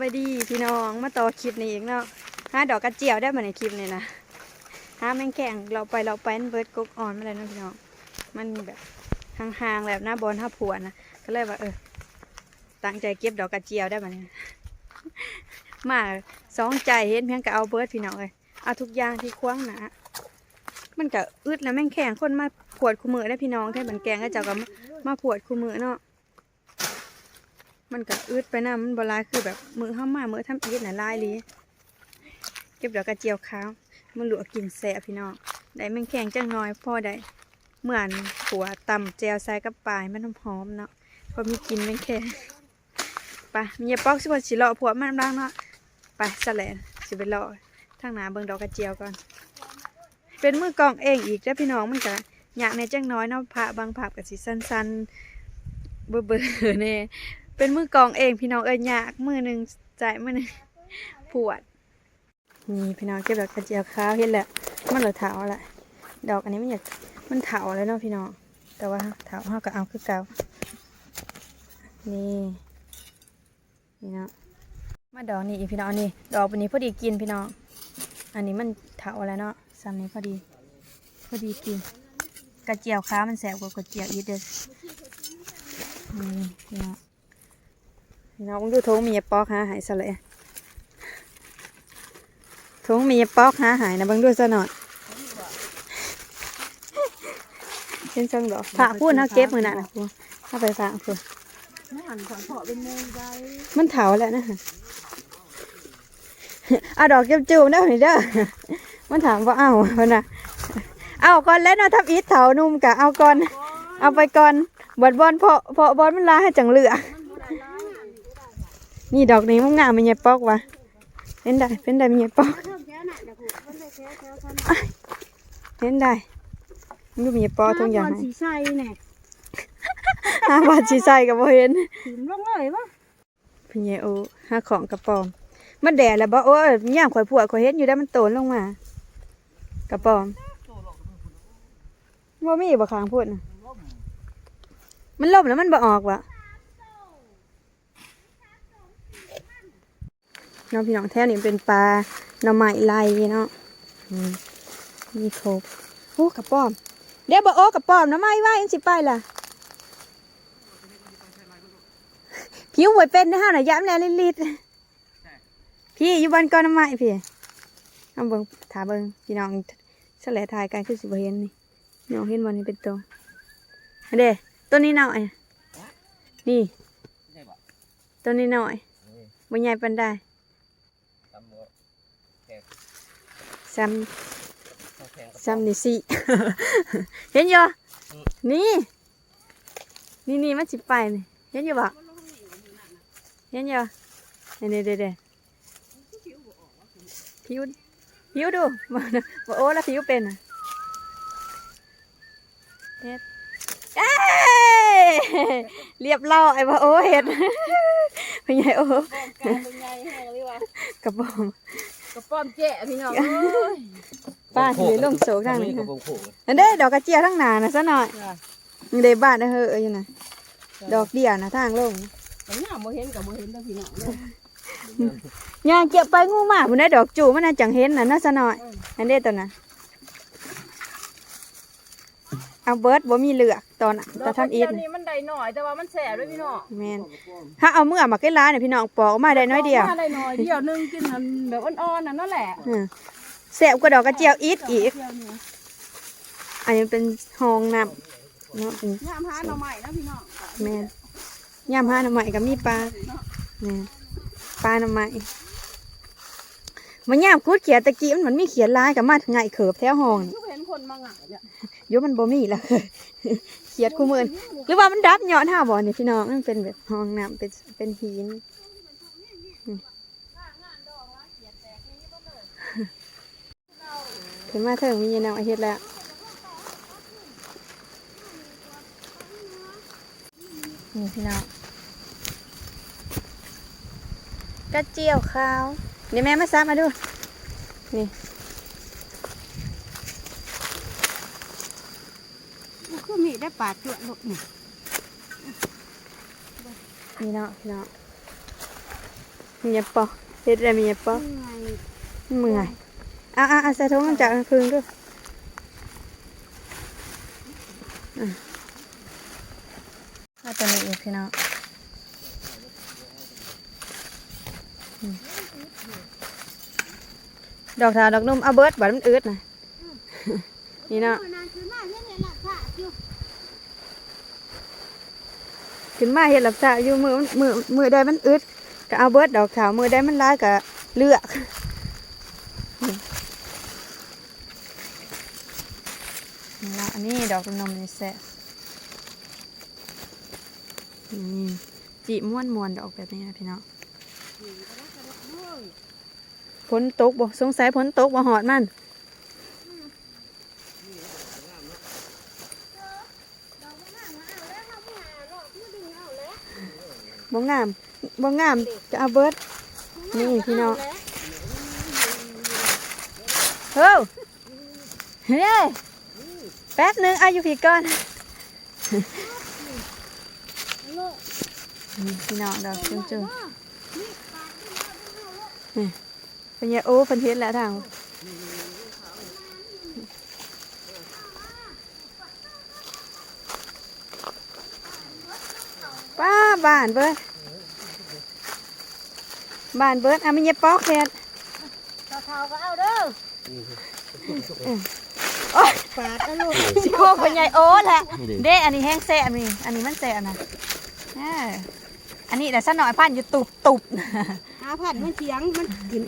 บายดีพี่น้องมาต่อคลิปนี้อีกเนาะหาดอกกระเจียวได้มาในคลิปนี้นะหาแมงแข่งเราไปเราไปมันเบิร์ดกุ๊กออนมาเลยนะพี่น้องมันแบบห่างๆแบบหน้าบอลท่าผัวนะก็เลยว่าเออตั้งใจเก็บดอกกระเจียวได้มาเนี่ยมาสองใจเห็นเพียงก็เอาเบิร์ดพี่น้องเลยเอาทุกอย่างที่คว้างนามันก็อึดแล้วแม่งแข่งคนมาปวดคู่มือได้พี่น้องแค่บันแกงก็เจ้าก็มามาปวดคู่มือเนาะ มันก็อืดไปนะมันบลายคือแบบมือห้ามามือทำอีดน่ะลายลีเก็บดอกกระเจียวขาวมันหลวกกินแสบพี่น้องได้แมงแข็งจังน้อยพ่อได้เหมือนหัวตำแจวใส่กับปลายมันหอมเนาะพอมีกินแมงแข็งไปมียาปอกสิบสิเลาะผัวมันน้ำดังเนาะไปสะแหลนสิไปเลาะทางหนาเบิ่งดอกกระเจียวก่อนเป็นมือกองเองอีกแล้วพี่น้องมันก็อยากในจังน้อยเนาะผ่าบางผับกับสิสั้นๆเบื่อๆเน่ เป็นมือกองเองพี่น้องเอ้ยยากมือหนึ่งใจมือหนึ่งปวด นี่พี่น้องเก็บดอกกระเจียวขาวเห็นแหละมันเหลือเถาแหละดอกอันนี้มันอยากมันเถาแล้วเนาะพี่น้องแต่ว่าเถาเขาก็เอาคือเก่านี่นี่เนาะมาดอกนี้อีพี่น้องนี่ดอกวันนี้พอดีกินพี่น้องอันนี้มันเถาแล้วเนาะซ้ำนี้พอดีพอดีกิน กระเจียวขาวมันแสบกว่ากระเจียวอีกเด้อนี่พี่น้อง น้องดูทงมีปอกหาหายซะเลยทงมีปอกหาหายนะบังด้วยซะหน่อยเช่นจังดอกผ่าพูดนะเก็บมือน่ะนะพูเอาไปฝากพูไม่หันของเพาะเป็นโมงใจมันเถาแล้วนะฮะเอาดอกเก็บจูบได้ไหมเด้อมันถามว่าเอาเพนน่ะเอาก่อนแล้วเนาะทับอีทเถานุ่มกะเอาก่อน เอาไปก่อนบอลบอลเพาะเพาะบอลมันลาให้จังเหลือ นี่ดอกนี้มันงามมันใหญ่ปอกวะเป็นได้เป็นได้มันใหญ่ปอกเท่าแค่ไหนนะคุณมันได้แค่แค่ท่านเป็นได้มันก็มีใหญ่ปอกทุกอย่างสีใสเนี่ยห้าบาทสีใส่กับบ่เห็นถึงลงเลยปะพี่ใหญ่โอห้าของกระป๋อมมันแดดแล้วบ่โอ้ยย่างข่อยปวดข่อยเห็นอยู่ได้มันโตนลงมากระป๋อมว่ามีบ่คางพูดนะมันล่มแล้วมันบ่ออกวะ น้องพี่น้องแท้นี่เป็นปลาหน่อไม้ลายเนาะอืมมีครบโอ้กระป๋อม เดี๋ยวบ่โอ้กระป๋อมหน่อไม้ว่าอันสิไปล่ะผิวหวยเป็นนะฮะน่ะย้ำแล้วลิดๆพี่อยู่บ้านก้อนน้ำไม้พี่เอาเบิ่งถามเบิ่งพี่น้องเฉลยทายกันคือสิบ่เห็นนี่น้องเห็นวันนี้เป็นตัวอันเด้ตัวนี้หน่อยนี่ตัวนี้หน่อยบ่ใหญ่ปานใด ซ้ำซ้ำนี่สิ เห็นอยู่นี่ นี่นี่มันสิไปนี่เห็นอยู่บ่เห็นยังเดี๋ยวเดี๋ยวเดี๋ยวผิวผิวดูมามาโอ้แล้วผิวเป็นอะเฮ็ดเอ้ยเรียบร้อยว่าโอ้เห็ดเป็นไงโอ้การ เป็นไงแห้งเลยว่ะกระป๋อมกระป้อมแจ๊พี่น้องเอ้ยป้าที่ได้ลงโศกทางนี้กัค่ะบโผล่อันเด้ดอกกระเจียวทั้งหนานะซะหน่อยมึงได้บ้านได้เฮ้ออยู่นะดอกเดียวนะทางลงผมหน้าโมเห็นกับโมเห็นแล้วพี่น้องเลยย่างเก็บไปงูหมาพุ่นได้ดอกจูมันน่ะจังเห็นน่ะน่าซะหน่อย อันเด้ตัวน่ะ เอาเบิร์ดบ่มีเหลือกตอนน่ะตอนทำอีทดนี่มันได้หน่อยแต่ว่ามันแสบด้วยพี่น้องแม่นถ้าเอาเมื่อมาใกล้ร้านเนี่ยพี่น้องปอกออกมาได้น้อยเดียวได้หน่อยเดียวนึงกินมันแบบอ่อนๆนั่นนั่นแหละอืมแสบกว่าดอกกระเจียวอีทอีกอันนี้เป็นห้องน้ำเนาะเป็นยามหาหน่อใหม่นะพี่น้องแม่นย่ามหาหน่อไม้กับมีปลาแม่นปลาหน่อไม้มันย่ามคูดเขียดตะกี้มันเหมือนมีเขียดลายกับมาไงเขิบแถวห้องทุกเห็นคนมาหงายเนี่ยเดี๋ ยมันบ่มีละเขียดคู่มือนหรือว่ามันดับยอดห้าบ่อนี่พี่น้องมันเป็นแบบห้องน้ำเป็นเป็นหินอืมถึงมาเถิงมีแนวอาเฮ็ดแล้วนี่พี่น้องกระเจียวขาวเดี๋ยวแม่มาซับมาดูนี่ คือมี ได้ปาดจุดลูกนี่นี่เนาะพี่เนาะมีเงียบปอกเฮ็ดอะไรมีเงียบปอกเมื่อยเมื่อยอะอะอะใส่ถุงน้ำจากพึ่งด้วยอะเอาตัวนี้อีกพี่น้องอืมดอกทาดอกนุ่มเอาเบิร์ดบัดมันอืดนะนี่เนาะ นานคือมาเฮ็ดให้หลักค่ะอยู่ ขึ้นมาเห็ดหลับตาอยู่มือมันมือมือใดมันอึดก็เอาเบิดดอกขาวมือใดมันร้ายก็เลือกนี่ละอันนี้ดอกนมนี่แซ่บนี่จีม้วนมวนๆดอกแบบนี้นะพี่น้องฝนตกบ่สงสัยฝนตกบ่หอดมัน บ่งามบ่งามจะเอาเบิร์ดนี่พี่น้องเฮ้ยเฮ้ยแป๊บหนึงอายู่พี่ก่อนนี่พี่น้องดอกจุ่มๆนี่เป็นไงโอ้เพิ่นเฮ็ดแล้วทางป้า บ้านเบิดบ้านเบิดอะมันเย็บปอกเฮ็ดเท่าก็เอาเด้อโอ้ยปาดเอาลูกสิโคกเป็นไงโอ้แหละเด้อันนี้แห้งแซ่บนี่อันนี้มันแซ่บนะเอออันนี้แต่สะหน่อยพันอยู่ตุบตุบหาผัดมันเฉียงมันกิน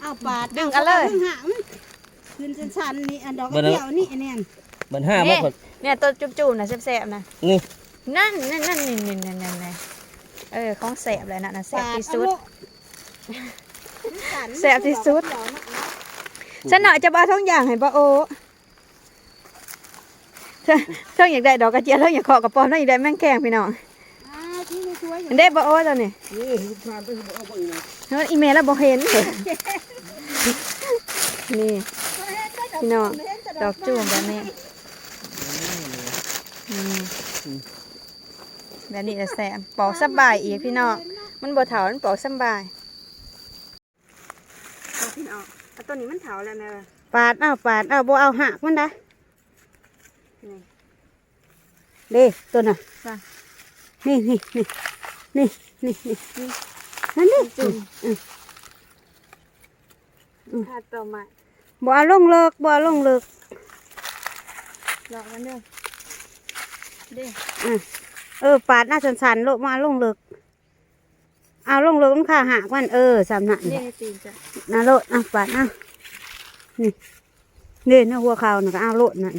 เอาปาดดึงเอาเลยหางมันขึ้นชันๆนี่อันดอกกระเดี่ยวนี่อันเนี้ยมันห้านี่บ่คนเนี่ยตัวจุ่มๆนะแซ่บๆนะนี่ นั่นนั่นนั่นนี่นี่นี่นี่นี่เออของแซ่บเลยนะนะแซ่บที่สุดแซ่บที่สุดสะหน่อยจะบ้าท้องอย่างให้บ่โอ้เธอเธออยากได้ดอกกระเจียวเธออยากขอกระป๋อมเธออยากได้แมงแคงพี่น้องอ่าที่นี่สวยอยู่อันเด้บ่โอ้ตอนนี้นี่ผ่านไปเอาไปนะเฮ้ยอีเมลแล้วบ่เห็นนี่พี่น้องดอกจุ่มแบบนี้นี่ แบบนี้จะแสบปอกสบายอีกพี่น้องมันบ่เถามันปอกสบายพี่น้องเอาตัวนี้มันเถาแล้วแม่ปาดเอาปาดเอาบ่เอาหักมันได้นี่เด้ตัวน่ะจ้ะนี่นี่นี่นี่นี่นี่นั่นนี่จุ่มอืมถ้าตัวใหม่บ่เอาลงเลิกบ่เอาลงเลิกรอกันเด้อเด้อืม เออปาดหน้าสันๆโลกมาลงเลิกเอาลงเลิกมันขาหักมันเออสามนั่นเด้แหละตีนจ้ะน่าโลดอะปาดอะนี่นี่หน้าหัวเขาน่ะก็เอาโลดนั่น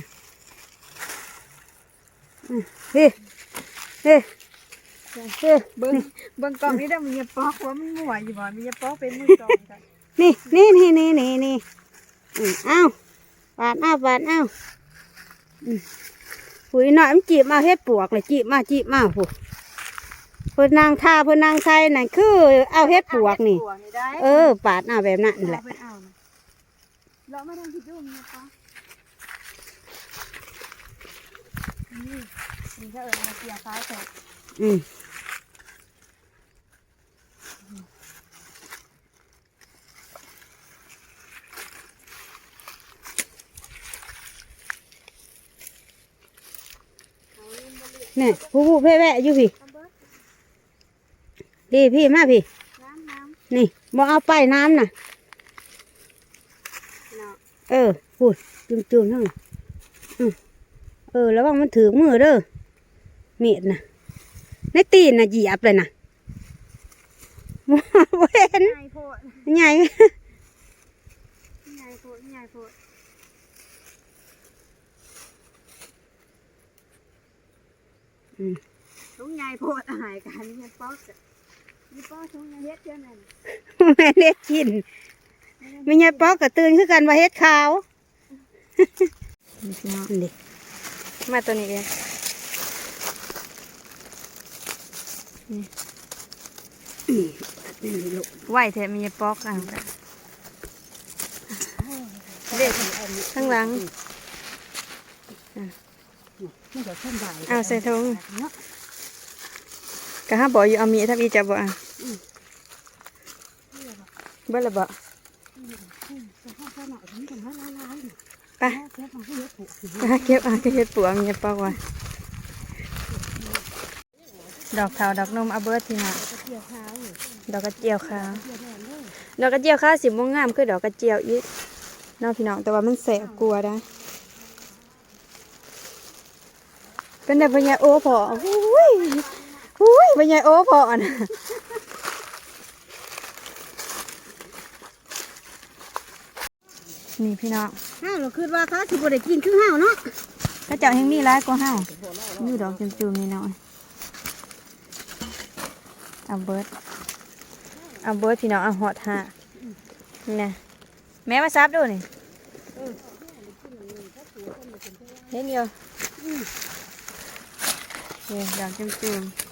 อืมเฮ้เฮ้เฮ้เบิ่งเบิ่งกล่องนี้ได้อมันอย่าปอกว่ามันมั่วอยู่บ่มันอย่าปอกเป็นมือกล่องจ้ะนี่นี่นี่นี่นี่นี่อืมเอาปาดเอาปาดเอาอืม ปุ๋ยหน่อยมันจีบมาเฮ็ดปวกเลยจีบมาจีบมาผู้เพิ่นนางท่าเพิ่นนางไทยนั่นคือ เอาเฮ็ดปวกนี่ เออ ปาดเอาแบบนั้นนั่นแหละเราไม่ทำผิดด้วยมันปะนี่นี่ถ้าเอิญมาเสียฟ้าเสร็จอืม นี่ผู้ผู้แพ่แว่อยู่พี่พี่พี่มาพี่น้ำน้นี่บ่เอาไปน้ำน่ะำเนาะเออพูดจุ่มจุ่มๆทั้งนั้นอืมเออระวังมันถือมือเด้อเมียดนะในตีนน่ะเหยียบเลยนะบ่เห็นใหญ่โพด ใหญ่ ใหญ่โพดใหญ่โพด อืมลุงใหญ่โพดอาหารกันนี่ป๊อกอะนี่ป๊อกชุงยังเฮ็ดเท่านั้นแม่เล็ดกินไม่ใช่ปอกกระตื่นคือกันว่าเฮ็ดขาวนี่พี่น้องนั่นดิมาตัวนี้เองนี่ลูกไหวแท้มีป๊อกอะเด็กข้างหลัง มันก็ขึ้นได้เอาใส่ถุง เนาะก็ห้าบอกอยู่เอามีถ้ามีจะบอกอะเบิ่ละบ่ไปไปหาเก็บอะก็เฮ็ดปัวมีเฮ็ดปอกว่าดอกขาวดอกนมเอาเบิดพี่น้องดอกกระเจียวขาวดอกกระเจียวขาวสิบ่งามคือดอกกระเจียวอีกเน้องพี่น้องแต่ว่ามันแสบกลัวได้ เป็นแต่พญาโอพออุ้ยอุ้ยพญาโอพอนะนี่พี่น้องห้าวเราคือว่าเขาสิบ่ได้กินคือห้าวเนาะถ้าเจ้าแห่งนี้ร้ายกว่าห้าวนี่ดอกจุ่มๆนี่น้อยเอาเบิร์ดเอาเบิร์ดพี่น้องเอาหอดหานี่นะแม่มาซับดูนี่เห็นอยู่นี่ดอก จุ่มๆ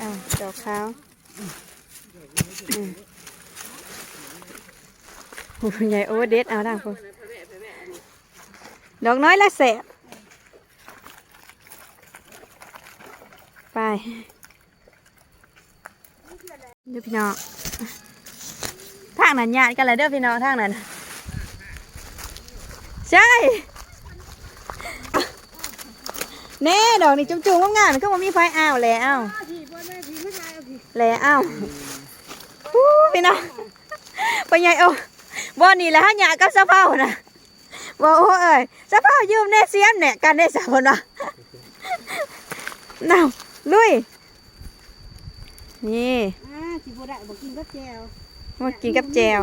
อ่าดอกขาวอืมโอ้ยใหญ่โอเวอร์เดดเอาดัง พุ่นดอกน้อยละแสบไปเด้อพี่น้องทางนั้นญาติกันเลยเด้อพี่น้องทางนั้นใช่เน่ดอกนี่จุ่มๆงามๆก็มามีไฟอ้าวแล้วแล้วอู้พี่น้องไปใหญ่โอ้บ่นี่แหละฮะหยากับสะเพานะบ่โอ้เอ้ยสะเพายืมเนเซียนเนี่ยกันได้สาวนะน้าวลุยนี่อ่าสิบ่ได้บ่กินก็แจวมากินกับแจว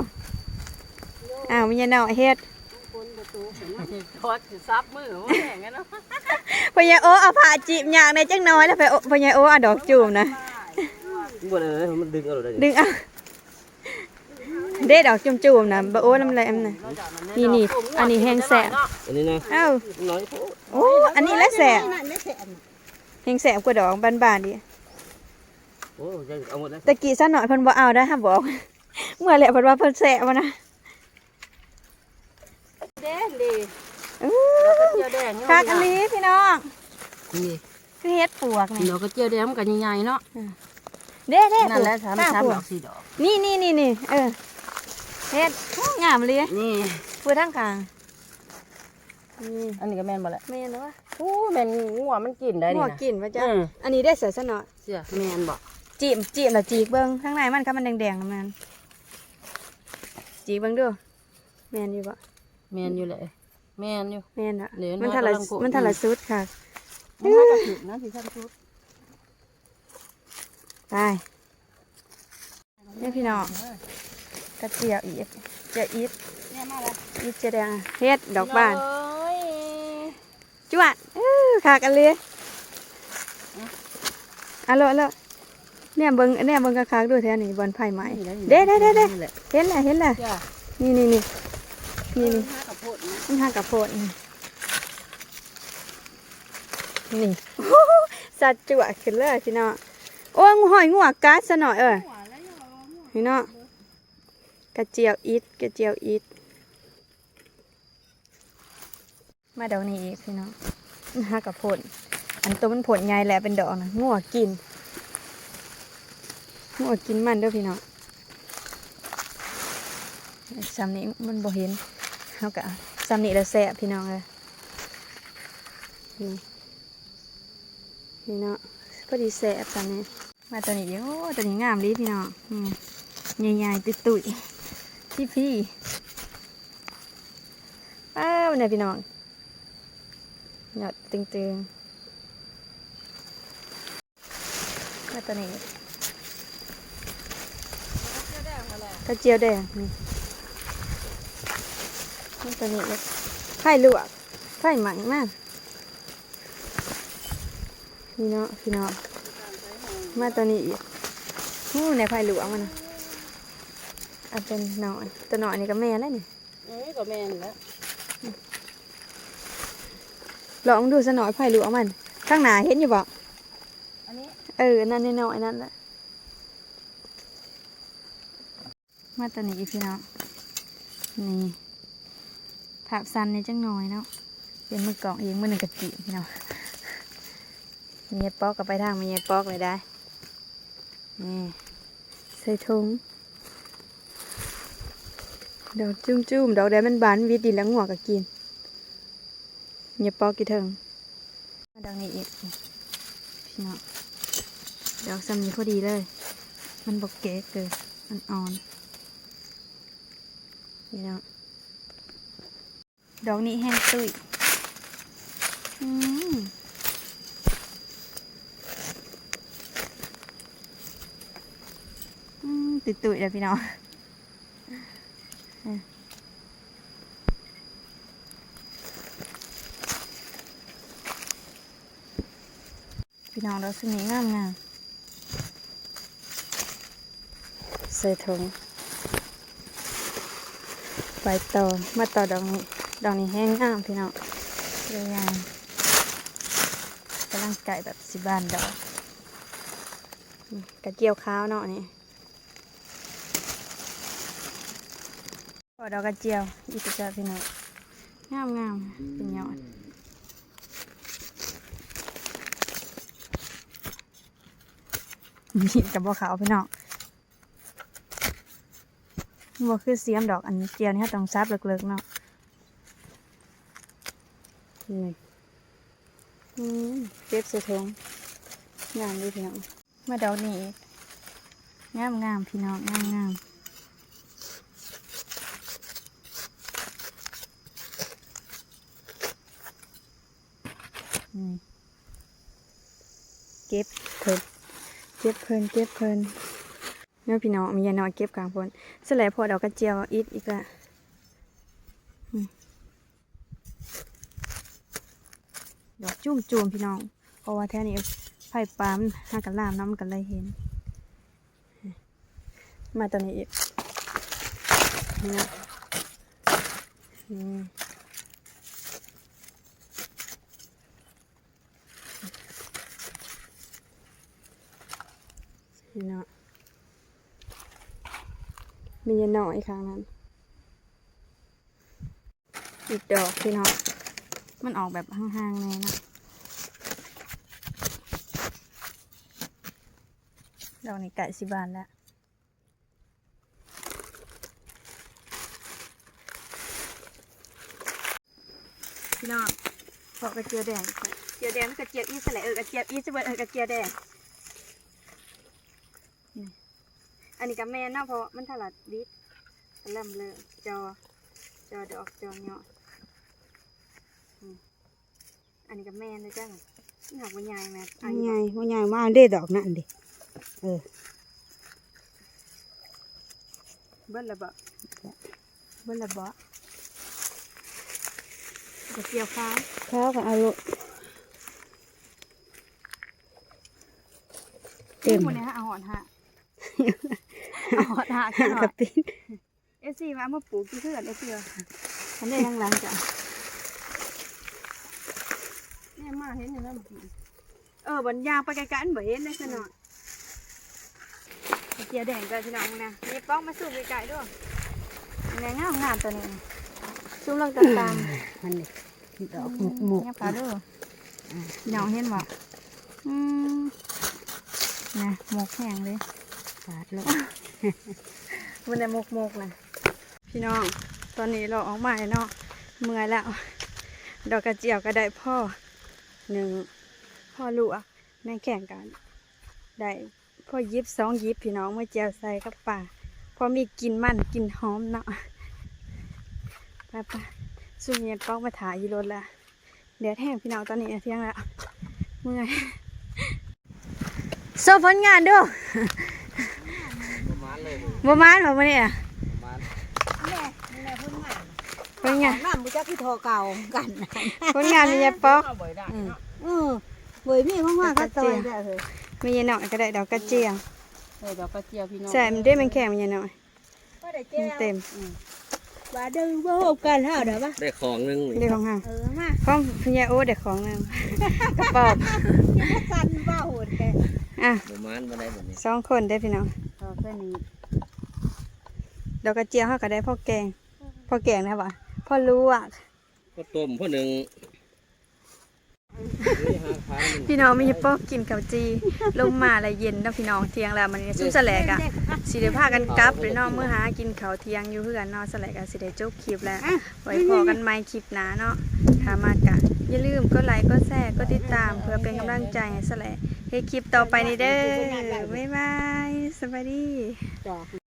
อ้าวมีเนาะเฮ็ดทอดซับมือมันแห้งกันเนาะพญาโอเอาผ้าจีบหยางในจังน้อยแล้วไปโอพญาโอเอาดอกจูมนะบ่เลยมันดึงเอาเลยดึงเอาเด็ดดอกจุ่มๆนะบะโอ้น้ำลายอันน่ะนี่นี่อันนี้แห้งแสบอันนี้นะเอ้าน้อยโพดโอ้อันนี้แหละแสบนั่นไม่แสบแห้งแสบกว่าดอกบานๆดิโอ้ยเอาหมดแล้วตะกี้ซะหน่อยเพิ่นบ่เอาได้ค่ะบอกเมื่อแหละเพิ่นว่าเพิ่นแสบวะนะ เด้เด้อู้เจียวแดงคากอันนี้พี่น้องนี่คือเฮ็ดปวกนี่ดอกกระเจียวแดงมันก็ใหญ่ๆเนาะเด้เด้นั่นแหละสามข้สามปวดอกสี่ดอก นี่นี่นี่นี่เออเฮ็ดโอ้งามเลยนี่พูดทั้งข้างนี่อันนี้ก็แม่นบ่ละแม่นวะโอ้แม่นงัวมันกินได้หันี่วนะ กินว่าจ้ะอืมอันนี้ได้เสือซะหน่อยเสียแม่นบ่จีบจีบแล้วจีกเบิ่งข้างในมันครับมันแดงๆนะมันจีกเบิ่งดูแม่นอยู่บ่แม่นอยู่เลย แม่นอยู่ แม่นอะ เหลือน้อยมันทะละกำลังโกะมันทะละสุดค่ะ มันน่าจะถึงนะสิท่านพูดไปนี่พี่น้องกระเจียวอีกเจียวอีกเนี่ยมาแล้วอีกเจียวแดงเฮ็ดดอกบานโอ้ยจวดเออขากันเลยอะเลอะเลอะเนี่ยเบิ่งเนี่ยเบิ่งกระคากดูแท้นี่บอลไผ่ไหมเด้เด้เด้เด้นี่แหละเห็นแล้วเห็นแล้วจ้ะนี่นี่นี่นี่นี่ข้ากับโพ ดนะมันห่างกับโพดนี่นี่สัตว์จวขึ้นเลยพี่น้องโอ้ยงูหอยงูกัดซะหน่อยเออพี่น้องกระเจียวอีทกระเจียวอีทมาดอกนี้อีกพี่น้องนห่ากับโพดอันตัวมันผลใหญ่แหละเป็นดอกนะงูกินงูกินมันเด้วยพี่น้องซ้ำนี้มันบ่เห็น เขากะซำนี่แล้วแสบพี่น้องเลยนี่พี่น้องพอดีแสบซำนี้มาตัวนี้โอ้ตัวนี้งามดีพี่น้องอืมใหญ่ๆตุยๆพี่พี่ๆป้าวเนี่ยพี่น้องหยอดตึงๆมาตัวนี้กระเจียวแดงนี่ นี่ตัวนี้เลยไข่ลวกไข่ใหม่มากพี่น้องพี่น้องมาตัวนี้อีกหูในไข่ลวกมันนะอันเป็นหน่อยตัวหน่อยนี่ก็แม่แล้วนี่เอ้ยก็แม่นแล้วลองดูสหน่อยไข่ลวกมัน ข้างหน้าเห็นอยู่บ่อันนี้เออนั่นนี่น้อยนั่นแหละมาตัวนี้อีกพี่น้องนี่ ภาพสั้นในจังหน่อยเนาะเป็นมือกล่องเองมือหนึ่งกระจิพี่น้องมีเห็ดปอกกับไปทางมีเห็ดปอกเลยได้นี่ใส่ถุงดอกจุ้มจุ้มๆดอกแดงมันบานวิดดินแล้วงัวก็กินอย่าปอกกี่เถิงดอกนี้อีกพี่น้องดอกซ้ำนี้พอดีเลย มันบอกเก๋เกินมันอ่อนนี่เนาะ ดอกนี้แห้งตุ้ยอืมตุยตุยๆเลยพี่น้องพี่น้องดอกสมีงามงามใส่ถุงไปต่อมาต่อดอกนี้ ดอกนี้แห้งงามพี่น้องเรียงามกำลังไก่แบบสิบานดอกอืมกระเจียวขาวเนาะนี่พอดอกกระเจียวอีกจ้าพี่น้องงามงามๆเป็นยอดมีกับบัวขาวพี่น้องบัวคือเสียมดอกอันเจียวนี่ค่ะต้องซับเลิกๆเนาะ นี่อืมเก็บใส่ถุงงามดีพี่น้องมาเดอกนี้งามงามๆพี่น้องงามงามเก็บเพิ่นเก็บเพิ่นเก็บเพิ่นเนื้อพี่น้องมียาน้อยเก็บกลางพนสลายพอดอกกระเจียวอีกอีกละ ดอกจุ่มจูมพี่น้อง เพราะว่าแท่นี้ไผ่ปลามนหากันลามน้ำกันเลยเห็น มาตอนนี้อีกนี่นี่เนาะมีเยอะหน่อยครั้งนั้น อีกดอกพี่น้อง มันออกแบบห่างๆเลยนะดอกนี้ไก่สิบานแล้วพี่น้องพอกระเจียวแดงเจียวแดงกระเจียวอีสแหละเออกระเจียวอีจะเบิดเออกระเจียวแดงอันนี้กับแม่นเนาะเพราะมันถลัดวิทเริ่มเลยจอจอดอกจอเนาะ อันนี้ก็แม่นเลยจ้ะนี่หักมันใหญ่แม่ว่าไงว่าไงมาได้ดอกนั่นดิเออเบิ้ลละบ่เบิ้ลละบ่กระเจียวฟ้าข้าวกับอารุเต็มหมดเนี่ยฮะเอาหอนฮะเอาหอนฮะขนกับปิ้นเอซี่มามาปลูกที่เพื่อนเอซี่อันนี้ยังหลังจ้ะ แม่มาเห็นอยู่แล้วเออบนยางไปไกลๆอันบ่เห็นเลยขนาดกระเจียวแดงกันพี่น้องนะนี่ป้องมาสูบไกลๆด้วยอันนี้งามงามๆตัวนี้นะซูมลงตามๆมันนี่ดอกหมุกหมุกเนี่ยปลาเด้อน้องเห็นบ่อืมนะหมกแห้งเลยปาดแล้วมันได้หมกหมกนะพี่น้อง ตอนนี้เราออกมาแล้วเนาะเมื่อยแล้ว ดอกกระเจียวก็ได้พ่อ หนึ่งพ่อลูกอะแม่งแข่งกัน ได้พ่อยิบสองยิบพี่น้องมาเจียวใส่กับป่าพอมีกลินมันกลินหอมเนาะไปไปสุ่มเย็นป้องมาถ่ายอยีรถแล้วเดี๋ยวแห้งพี่น้องตอนนี้เที่ยงแล้วเมื่อยโซ่ผลงานดูประมาณเลยบ่มานบ่มื้อนี้อะ ประมาณ แม่แม่พูดง่าย ผลงานน้ำมุจักพี่โทรเก่ากันผลงานมียาปอกเข้าบ่อยได้เนาะเออเว้ยมีมากๆก็ต่อยได้เลยมียาหน่อยก็ได้ดอกกระเจียวเออดอกกระเจียวพี่น้องใช่มันได้มันแข็งมียาหน่อยก็ได้มันเต็มว่าดึงบ่ฮบกันเท่าเด้อปะได้ของหนึงเรื่องของห่าเออมาของพี่ยาโอ้เด็กของหนึงกระป๋อบยังบ่กันบ่โหดแกอะประมาณบ่ได้แบบนี้สองคนได้อพี่น้องเออแค่นี้ดอกกระเจียวเขาก็ได้พ่อแกงพ่อแกงนะบ่ะ พ่อรู้อะ ก็ต้มพ่อหนึ่งพี่น้องมีปอกกินข้าวจีลมมาแล้วเย็นเนาะพี่น้องเที่ยงแล้วมันนี้ซุ่มแสลกอะสิได้พากันกลับเลยเนาะเมื่อหากินข้าวเที่ยงอยู่เพื่อนเนาะแสลกอะสิได้จบคลิปแล้ว ไว้พอกันใหม่คลิปหน้าเนาะถ้ามากะอย่าลืมกดไลค์กดแชร์กดติดตาม เพื่อเป็นกำลังใจให้แสลกให้คลิปต่อไปนี่เด้อบ๊ายบายสวัสดีจ้ะ